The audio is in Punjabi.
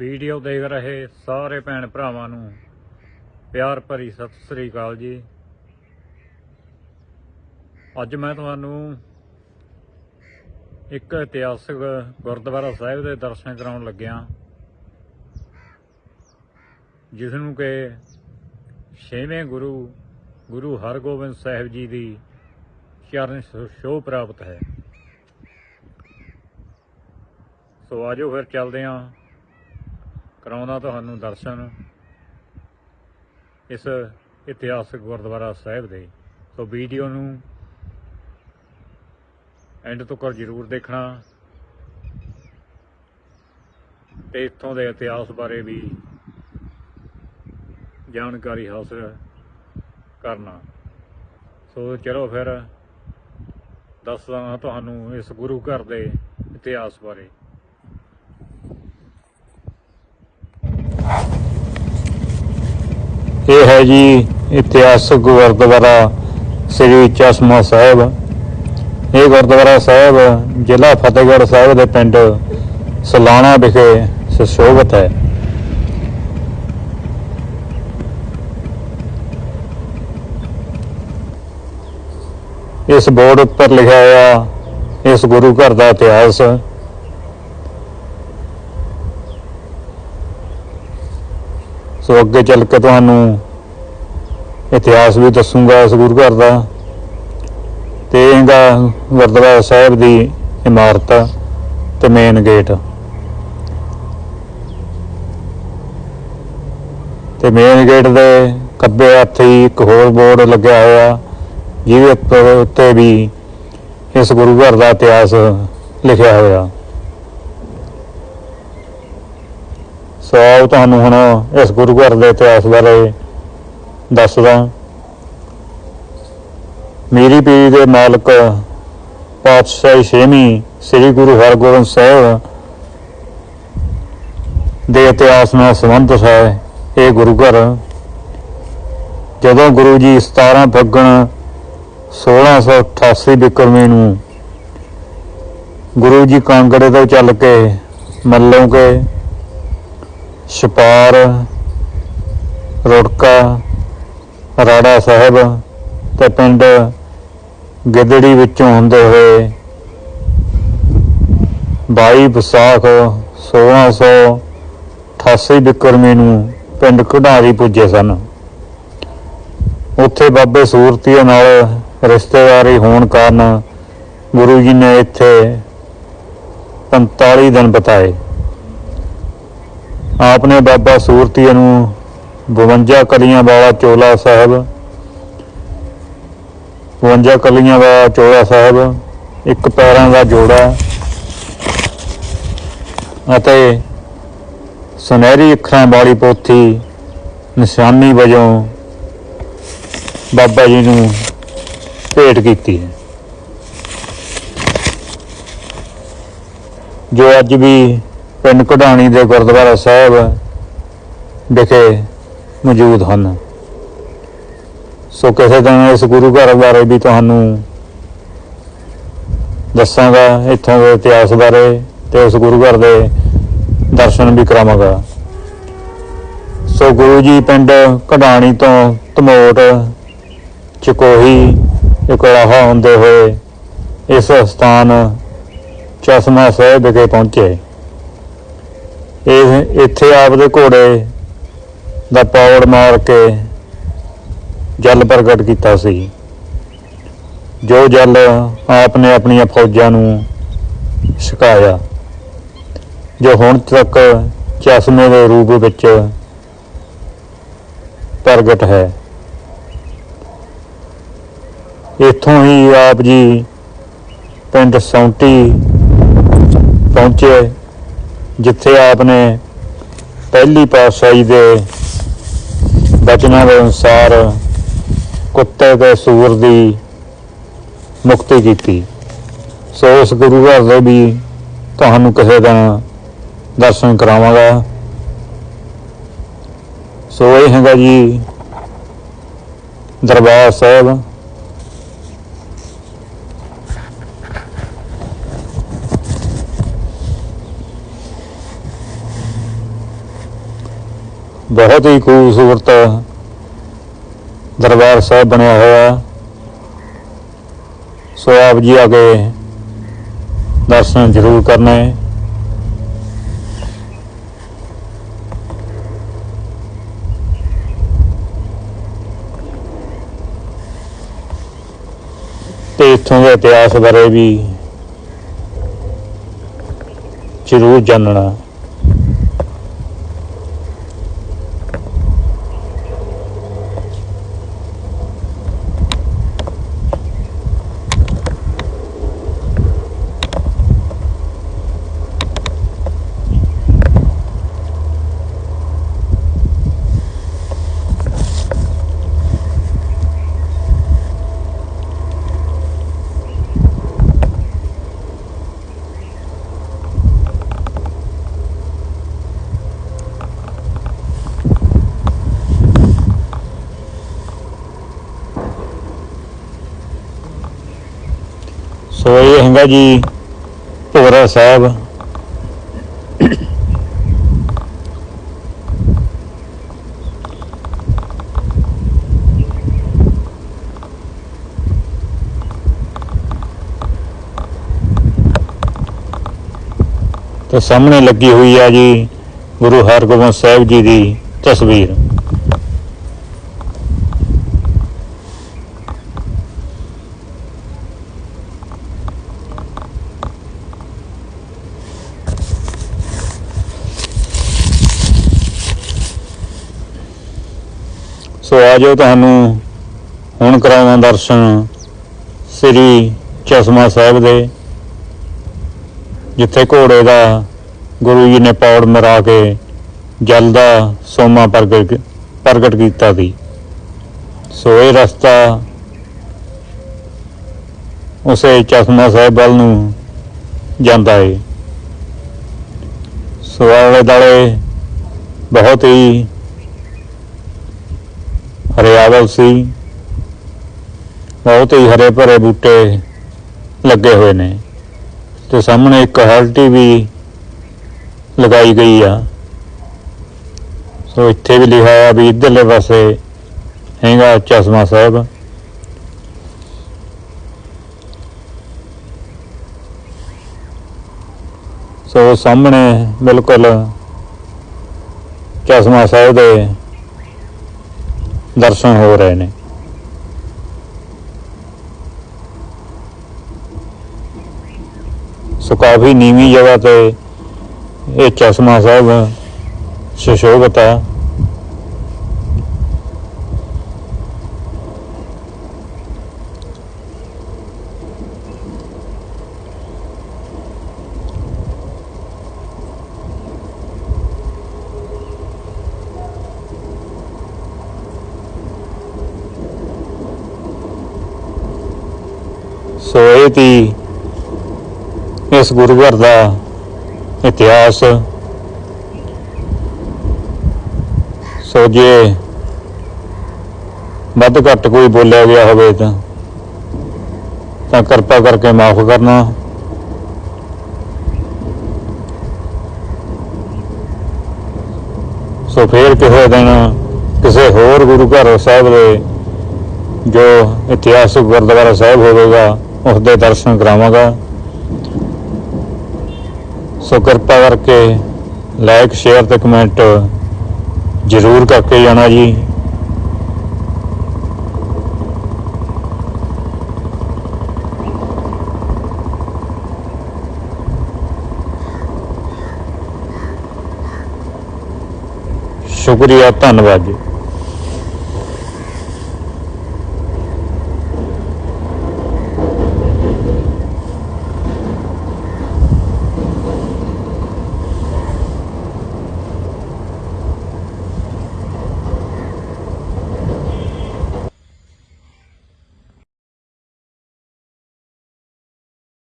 ਵੀਡੀਓ ਦੇਖ ਰਹੇ ਸਾਰੇ ਭੈਣ ਭਰਾਵਾਂ ਨੂੰ ਪਿਆਰ ਭਰੀ ਸਤਿ ਸ੍ਰੀ ਅਕਾਲ ਜੀ। ਅੱਜ ਮੈਂ ਤੁਹਾਨੂੰ ਇੱਕ ਇਤਿਹਾਸਕ ਗੁਰਦੁਆਰਾ ਸਾਹਿਬ ਦੇ ਦਰਸ਼ਨ ਕਰਾਉਣ ਲੱਗਿਆ। ਜਿਸ ਨੂੰ ਕਿ ਛੇਵੇਂ ਗੁਰੂ ਗੁਰੂ ਹਰਗੋਬਿੰਦ ਸਾਹਿਬ ਜੀ ਦੀ ਚਰਨ ਛੋਹ ਪ੍ਰਾਪਤ ਹੈ। ਸੋ ਆਜੋ ਫਿਰ ਚੱਲਦੇ ਹਾਂ ਕਰਾਉਂਦਾ ਤੁਹਾਨੂੰ ਦਰਸ਼ਨ ਇਸ ਇਤਿਹਾਸਕ ਗੁਰਦੁਆਰਾ ਸਾਹਿਬ ਦੇ। ਸੋ ਵੀਡੀਓ ਨੂੰ ਐਂਡ ਤੱਕ ਜ਼ਰੂਰ ਦੇਖਣਾ ਤੇ ਇੱਥੋਂ ਦੇ ਇਤਿਹਾਸ ਬਾਰੇ ਵੀ ਜਾਣਕਾਰੀ ਹਾਸਲ ਕਰਨਾ। ਸੋ ਚਲੋ ਫਿਰ, ਦੱਸਦਾ ਤੁਹਾਨੂੰ ਇਸ ਗੁਰੂ ਘਰ ਦੇ ਇਤਿਹਾਸ ਬਾਰੇ। ਇਹ ਹੈ ਜੀ ਇਤਿਹਾਸਕ ਗੁਰਦੁਆਰਾ ਸ੍ਰੀ ਚਸ਼ਮਾ ਸਾਹਿਬ। ਇਹ ਗੁਰਦੁਆਰਾ ਸਾਹਿਬ ਜ਼ਿਲ੍ਹਾ ਫਤਿਹਗੜ੍ਹ ਸਾਹਿਬ ਦੇ ਪਿੰਡ ਸਲਾਣਾ ਵਿਖੇ ਸੁਸ਼ੋਭਿਤ ਹੈ। ਇਸ ਬੋਰਡ ਉੱਪਰ ਲਿਖਿਆ ਹੋਇਆ ਇਸ ਗੁਰੂ ਘਰ ਦਾ ਇਤਿਹਾਸ ਸੋ ਅੱਗੇ ਚੱਲ ਕੇ ਤੁਹਾਨੂੰ ਇਤਿਹਾਸ ਵੀ ਦੱਸੂਗਾ ਇਸ ਗੁਰੂ ਘਰ ਦਾ। ਤੇ ਇਹਦਾ ਗੁਰਦੁਆਰਾ ਸਾਹਿਬ ਦੀ ਇਮਾਰਤ ਤੇ ਮੇਨ ਗੇਟ ਤੇ ਮੇਨ ਗੇਟ ਦੇ ਖੱਬੇ ਹੱਥ ਹੀ ਇੱਕ ਹੋਰ ਬੋਰਡ ਲੱਗਿਆ ਹੋਇਆ, ਜਿਹਦੇ ਉੱਪਰ ਉੱਤੇ ਵੀ ਇਸ ਗੁਰੂ ਘਰ ਦਾ ਇਤਿਹਾਸ ਲਿਖਿਆ ਹੋਇਆ। ਸੋ ਆਓ ਤੁਹਾਨੂੰ ਹੁਣ ਇਸ ਗੁਰੂ ਘਰ ਦੇ ਇਤਿਹਾਸ ਬਾਰੇ ਦੱਸਦਾ। ਮੇਰੀ ਪੀੜੀ ਦੇ ਮਾਲਕ ਪਾਤਸ਼ਾਹੀ ਛੇਵੀਂ ਸ੍ਰੀ ਗੁਰੂ ਹਰਗੋਬਿੰਦ ਸਾਹਿਬ ਦੇ ਇਤਿਹਾਸ ਨਾਲ ਸੰਬੰਧਿਤ ਹੈ ਇਹ ਗੁਰੂ ਘਰ ਜਦੋਂ ਗੁਰੂ ਜੀ 17 ਫੱਗਣ 1688 ਬਿਕਰਮੀ ਨੂੰ ਗੁਰੂ ਜੀ ਕਾਂਗੜੇ ਤੋਂ ਚੱਲ ਕੇ ਮੱਲੋਂ ਕੇ ਛਪਾਰ, ਰੁੜਕਾ, ਰਾੜਾ ਸਾਹਿਬ ਤੇ ਪਿੰਡ ਗਿੱਦੜੀ ਵਿੱਚੋਂ ਹੁੰਦੇ ਹੋਏ 22 ਵਿਸਾਖ 1688 ਬਿਕਰਮੀ ਨੂੰ ਪਿੰਡ ਕਢਾਰੀ ਪੁੱਜੇ ਸਨ। ਉੱਥੇ ਬਾਬੇ ਸੂਰਤੀਏ ਨਾਲ ਰਿਸ਼ਤੇਦਾਰੀ ਹੋਣ ਕਾਰਨ ਗੁਰੂ ਜੀ ਨੇ ਇੱਥੇ 45 ਦਿਨ ਬਿਤਾਏ। ਆਪ ਨੇ ਬਾਬਾ ਸੂਰਤੀਏ ਨੂੰ 52 ਕਲੀਆਂ ਵਾਲਾ ਚੋਲਾ ਸਾਹਿਬ। 52 ਕਲੀਆਂ ਵਾਲਾ ਚੋਲਾ ਸਾਹਿਬ, ਇੱਕ ਪੈਰਾਂ ਦਾ ਜੋੜਾ ਅਤੇ ਸੁਨਹਿਰੀ ਅੱਖਰਾਂ ਵਾਲੀ ਪੋਥੀ ਨਿਸ਼ਾਨੀ ਵਜੋਂ ਬਾਬਾ ਜੀ ਨੂੰ ਭੇਟ ਕੀਤੀ ਹੈ। ਜੋ ਅੱਜ ਵੀ ਪਿੰਡ ਕਢਾਣੀ ਦੇ ਗੁਰਦੁਆਰਾ ਸਾਹਿਬ ਵਿਖੇ ਮੌਜੂਦ ਹਨ। ਸੋ ਕਿਸੇ ਦਿਨ ਇਸ ਗੁਰੂ ਘਰ ਬਾਰੇ ਵੀ ਤੁਹਾਨੂੰ ਦੱਸਾਂਗਾ, ਇੱਥੋਂ ਦੇ ਇਤਿਹਾਸ ਬਾਰੇ ਤੇ ਉਸ ਗੁਰੂ ਘਰ ਦੇ ਦਰਸ਼ਨ ਵੀ ਕਰਾਵਾਂਗਾ। ਸੋ ਗੁਰੂ ਜੀ ਪਿੰਡ ਕਢਾਣੀ ਤੋਂ ਧਮੋਟ ਚਕੋਹੀ, ਇਕਲਾਹਾ ਹੁੰਦੇ ਹੋਏ ਇਸ ਸਥਾਨ ਚਸ਼ਮਾ ਸਾਹਿਬ ਵਿਖੇ ਪਹੁੰਚੇ। ਇਹ ਇੱਥੇ ਆਪ ਦੇ ਘੋੜੇ ਦਾ ਪੌੜ ਮਾਰ ਕੇ ਜਲ ਪ੍ਰਗਟ ਕੀਤਾ ਸੀ। ਜੋ ਜਲ ਆਪ ਨੇ ਆਪਣੀਆਂ ਫੌਜਾਂ ਨੂੰ ਛਕਾਇਆ ਜੋ ਹੁਣ ਤੱਕ ਚਸ਼ਮੇ ਦੇ ਰੂਪ ਵਿੱਚ ਪ੍ਰਗਟ ਹੈ। ਇੱਥੋਂ ਹੀ ਆਪ ਜੀ ਪਿੰਡ ਸੌਂਟੀ ਪਹੁੰਚੇ। ਜਿੱਥੇ ਆਪ ਨੇ ਪਹਿਲੀ ਪਾਤਸ਼ਾਹੀ ਦੇ ਬਚਨਾਂ ਦੇ ਅਨੁਸਾਰ ਕੁੱਤੇ ਤੇ ਸੂਰ ਦੀ ਮੁਕਤੀ ਕੀਤੀ। ਸੋ ਉਸ ਗੁਰੂ ਘਰ ਦੇ ਵੀ ਤੁਹਾਨੂੰ ਕਿਸੇ ਦਿਨ ਦਰਸ਼ਨ ਕਰਾਵਾਂਗਾ। ਸੋ ਇਹ ਹੈਗਾ ਜੀ ਦਰਬਾਰ ਸਾਹਿਬ। ਬਹੁਤ ਹੀ ਖੂਬਸੂਰਤ ਦਰਬਾਰ ਸਾਹਿਬ ਬਣਿਆ ਹੋਇਆ ਸੋ ਆਪ ਜੀ ਆ ਕੇ ਦਰਸ਼ਨ ਜ਼ਰੂਰ ਕਰਨਾ। ਹੈ ਤੇ ਇੱਥੋਂ ਦੇ ਇਤਿਹਾਸ ਬਾਰੇ ਵੀ ਜ਼ਰੂਰ ਜਾਣਨਾ ਸੋ ਇਹ ਹੈਗਾ ਜੀ, ਭੋਰਾ ਸਾਹਿਬ। ਤੇ ਸਾਹਮਣੇ ਲੱਗੀ ਹੋਈ ਆ ਜੀ ਗੁਰੂ ਹਰਗੋਬਿੰਦ ਸਾਹਿਬ ਜੀ ਦੀ ਤਸਵੀਰ। ਸੋ ਆ ਜਾਓ ਤੁਹਾਨੂੰ ਹੁਣ ਕਰਾਵਾਂ ਦਰਸ਼ਨ ਸ੍ਰੀ ਚਸ਼ਮਾ ਸਾਹਿਬ ਦੇ, ਜਿੱਥੇ ਘੋੜੇ ਦਾ ਗੁਰੂ ਜੀ ਨੇ ਪੌੜ ਮਰਾ ਕੇ ਜਲ ਦਾ ਸੋਮਾ ਪ੍ਰਗਟ ਪ੍ਰਗਟ ਕੀਤਾ ਸੀ। ਸੋ ਇਹ ਰਸਤਾ ਉਸੇ ਚਸ਼ਮਾ ਸਾਹਿਬ ਵੱਲ ਨੂੰ ਜਾਂਦਾ ਹੈ ਸੋ ਆਲੇ ਦਾਲੇ ਬਹੁਤ ਹੀ ਹਰਿਆਵਲ ਸੀ। ਬਹੁਤ ਹੀ ਹਰੇ ਭਰੇ ਬੂਟੇ ਲੱਗੇ ਹੋਏ ਨੇ ਤੇ ਸਾਹਮਣੇ ਇੱਕ ਹਲਟੀ ਵੀ ਲਗਾਈ ਗਈ ਆ। ਸੋ ਇੱਥੇ ਵੀ ਲਿਖਿਆ ਆ ਵੀ ਇਧਰਲੇ ਪਾਸੇ ਹੈਗਾ ਚਸ਼ਮਾ ਸਾਹਿਬ। ਸੋ ਸਾਹਮਣੇ ਬਿਲਕੁਲ ਚਸ਼ਮਾ ਸਾਹਿਬ ਦੇ ਦਰਸ਼ਨ ਹੋ ਰਹੇ ਨੇ। ਸੋ ਕਾਫੀ ਨੀਵੀਂ ਜਗ੍ਹਾ ਤੇ ਇਹ ਚਸ਼ਮਾ ਸਾਹਿਬ ਸੁਸ਼ੋਭਿਤ ਹੈ। ਸੋ ਇਹ ਤੀ। ਇਸ ਗੁਰੂ ਘਰ ਦਾ ਇਤਿਹਾਸ। ਸੋ ਜੇ ਵੱਧ ਘੱਟ ਕੋਈ ਬੋਲਿਆ ਗਿਆ ਹੋਵੇ ਤਾਂ ਤਾਂ ਕਿਰਪਾ ਕਰਕੇ ਮਾਫ ਕਰਨਾ। ਸੋ ਫੇਰ ਕਿਸੇ ਦਿਨ ਕਿਸੇ ਹੋਰ ਗੁਰੂ ਘਰ ਸਾਹਿਬ ਦੇ ਜੋ ਇਤਿਹਾਸਕ ਗੁਰਦੁਆਰਾ ਸਾਹਿਬ ਹੋਵੇਗਾ ਉਸ ਦੇ ਦਰਸ਼ਨ ਕਰਾਵਾਂਗਾ। ਸੋ ਕਿਰਪਾ ਕਰਕੇ ਲਾਈਕ ਸ਼ੇਅਰ ਤੇ ਕਮੈਂਟ ਜ਼ਰੂਰ ਕਰਕੇ ਜਾਣਾ ਜੀ। ਸ਼ੁਕਰੀਆ, ਧੰਨਵਾਦ ਜੀ।